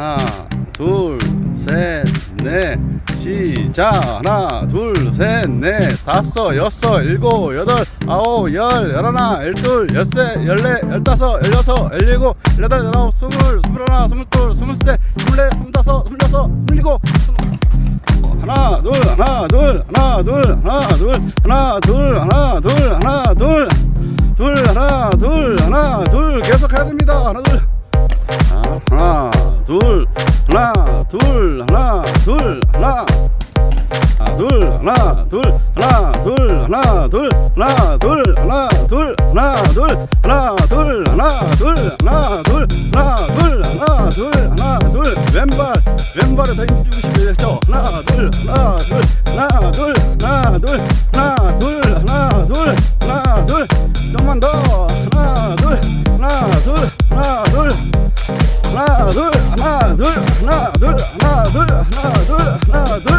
하나 둘 셋 넷 시작 하나 둘 셋 넷 다섯 여섯 일곱 여덟 아홉 열 열하나 열둘 열세 열네 열다섯 열여섯 열일곱 열여덟 열아홉 스물 스물하나 스물둘 스물셋 스물넷 스물다섯 스물여섯 스물일곱 스물- 하나 둘 하나 둘 하나 둘 하나 둘 하나 둘 하나 둘 하나 둘 둘 하나 둘 하나 둘 계속 해야 됩니다 하나 둘 아, 둘 하나 둘 하나 둘 하나 둘 하나 둘 하나 둘 하나 둘 하나 둘 하나 둘 하나 둘 하나 둘 하나 둘 하나 둘 하나 둘 하나 둘 하나 둘 왼발 왼발에 더 힘주고 싶으시죠 하나 둘 하나 둘 하나 둘 하나 둘 둘 하나 둘 하나 둘 하나 둘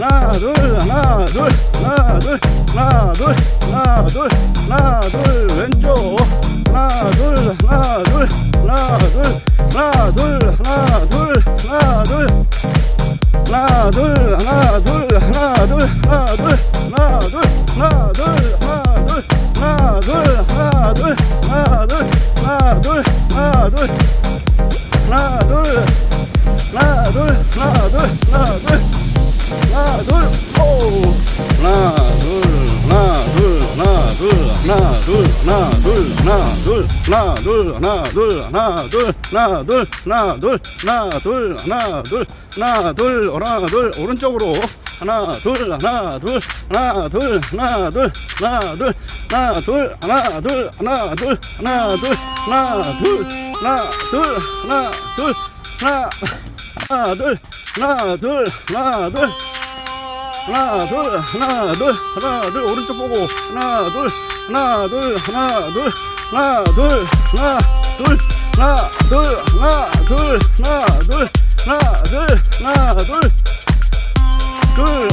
하나 둘 하나 둘 하나 둘 하나 둘 하나 둘 하나 둘 왼쪽 하나 둘 하나 둘 하나 둘 하나 둘 하나 둘 하나 둘 하나 둘 하나 둘 하나 둘 하나 둘 하나 둘 하나 둘 하나 둘 하나 둘 하나 둘 하나 둘 하나 둘 하나 둘 하나 둘 하나 둘 하나 둘 하나 둘 하나 둘 오! 하나 둘 하나 둘 하나 둘 하나 둘 하나 둘 하나 둘 하나 둘 하나 둘 하나 둘 하나 둘 하나 둘 하나 둘 하나 둘 하나 둘 하나 둘 오른쪽으로 하나 둘 하나 둘 하나 둘 하나 둘 하나 둘 하나 둘 하나 둘 하나 둘 하나 둘 하나 둘 하나 둘 하나 둘 하나 하나 둘 하나 둘 하나 둘 하나 둘 하나 둘 하나 둘 오른쪽 보고 하나 둘 하나 둘 하나 둘 하나 둘 하나 둘 하나 둘 하나 둘 하나 둘 하나 둘 하나 둘 둘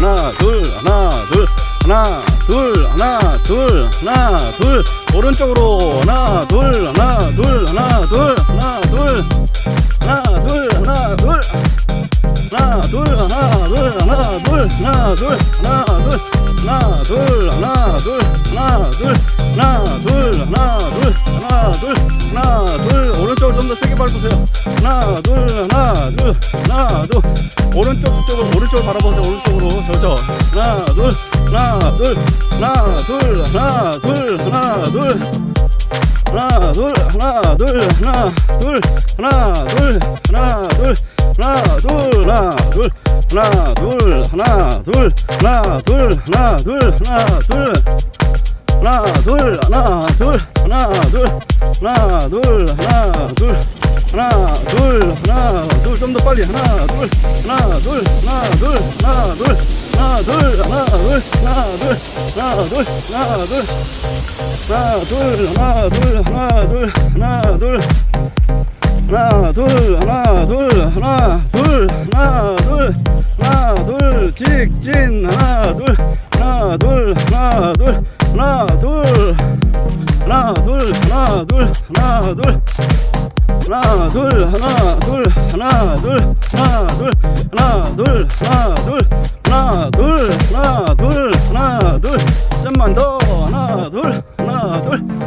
하나 둘 하나 둘 하나 둘 하나 둘 하나 둘 오른쪽으로 하나 둘 하나 둘 하나 하나 둘 하나 둘 하나 둘 하나 둘 하나 둘 하나 둘 하나 둘 하나 둘 하나 둘 오른쪽을 좀 더 세게 밟으세요 하나 둘 하나 둘 하나 둘 오른쪽 쪽을 오른쪽을 바라보세요 오른쪽으로 저저 하나 둘 하나 둘 하나 둘 하나 둘 하나 둘 하나 둘 하나 둘 하나 둘 하나 둘 하나 둘 하나 둘 하나 둘 하나 둘 하나 둘 하나 둘 하나 둘 하나 둘 하나 둘 하나 둘 하나 둘 하나 둘 하나 둘 하나 둘 좀 더 빨리 하나 둘 하나 둘 하나 둘 하나 둘 하나 둘 하나 둘 하나 둘 하나 둘 하나 둘 하나 둘 하나 둘 하나 둘 하나 둘 하나 둘 하나 둘 하나 둘 하나 둘 직진 하나 둘 하나 둘 하나 둘 하나 둘 하나 둘 하나 둘 하나 둘 하나 둘 하나 둘 하나 둘 하나 둘 하나 둘 하나 둘 하나 둘 하나 둘 하나 둘 좀만 더 하나 둘 하나 둘